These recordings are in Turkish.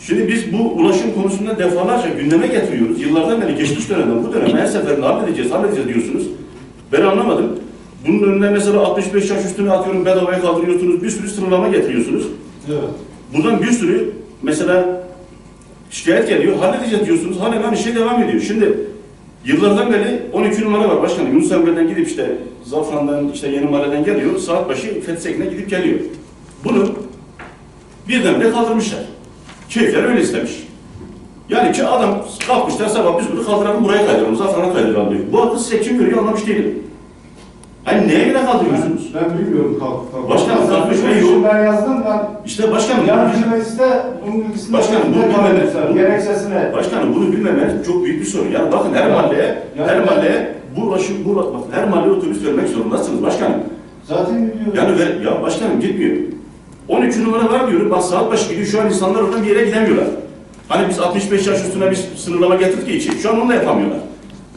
Şimdi biz bu ulaşım konusunda defalarca gündeme getiriyoruz. Yıllardan beri geçmiş dönemden bu döneme her seferinde halledeceğiz, halledeceğiz diyorsunuz. Ben anlamadım. Bunun önüne mesela 65 yaş üstüne atıyorum bedavaya kaldırıyorsunuz, bir sürü sınırlama getiriyorsunuz. Evet. Buradan bir sürü mesela şikayet geliyor, halledeceğiz diyorsunuz, halen aynı şey devam ediyor. Şimdi yıllardan beri 12 numara var başkanım. Yunus Emre'den gidip işte Zafran'dan, işte Yeni Mahalle'den geliyor, saat başı Fethi Sekin'e gidip geliyor. Bunu birdenbire kaldırmışlar. Keyifler öyle istemiş. Yani ki adam kalkmışlar sabah biz bunu kaldıralım buraya kaydıralım, Zafran'a kaydıralım diyor. Bu akıl size kim veriyor anlamış değilim. Hani neye göre kaldırıyorsunuz? Ben bilmiyorum kalk kalk. Başkanım, kalkmış Ben yok. Ben yazdım ben. İşte başkanım, Yargı mecliste bunun bilgisini Başkanım, bunu devam bilmem- etmişler. bu- Gerekçesine. Başkanım bunu bilmemeniz çok büyük bir sorun. Yani bakın her mahalleye, yani her mahalleye bu ulaşım, bu bakın her mahalleye otobüs vermek zorundasınız başkanım. Zaten biliyorum. Yani ver, ya başkanım gitmiyor. 12 numara var diyorum. Bak saat başı gidiyor. Şu an insanlar oradan bir yere gidemiyorlar. Hani biz 65 yaş üstüne bir sınırlama getirdik için şu an onu da yapamıyorlar.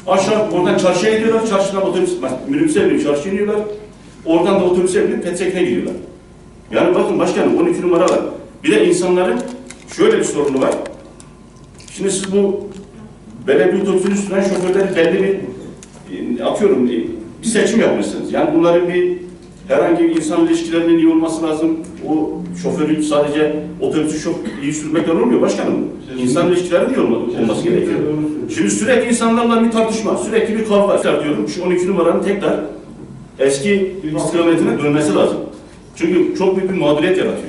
Aşağı oradan çarşıya gidiyorlar. Çarşıdan otobüs, minibüse binip çarşıya iniyorlar. Oradan da otobüse binip Petsek'ine gidiyorlar. Yani bakın başkanım 12 numara var. Bir de insanların şöyle bir sorunu var. Şimdi siz bu belediye otobüsünü süren şoförleri belli bir e, atıyorum e, bir seçim yapmışsınız. Yani bunların bir herhangi bir insan ilişkilerinin iyi olması lazım. O şoförün sadece otobüsü çok iyi sürmekten olmuyor başkanım. İnsan ilişkilerinin iyi olmalı, olması gerekiyor. Şimdi sürekli insanlarla bir tartışma, sürekli bir kavga Tekrar diyorum. Şu 12 numaranın tekrar eski istikametine dönmesi lazım. Çünkü çok büyük bir mağduriyet yaratıyor.